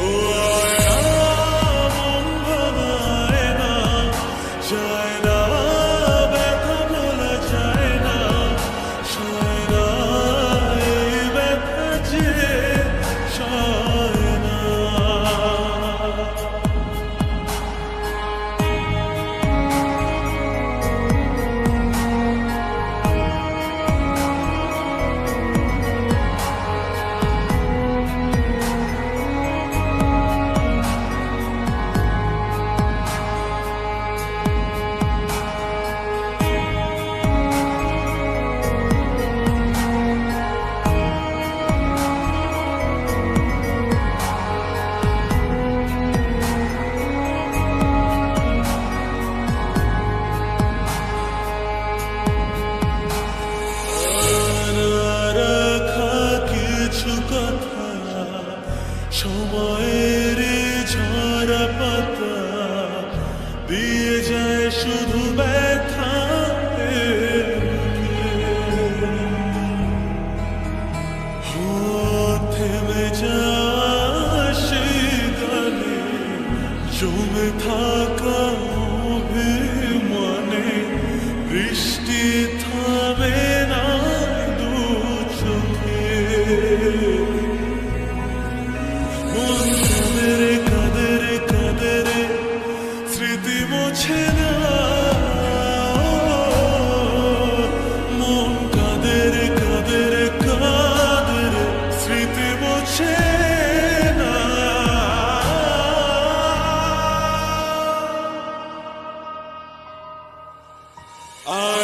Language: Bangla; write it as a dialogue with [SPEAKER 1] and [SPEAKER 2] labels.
[SPEAKER 1] Ooh. চাষিদানে জমে থাকা অভিমানে বৃষ্টি থামে না দু চোখে। মন কাদের কাদের কাদের স্মৃতি মোছে Uh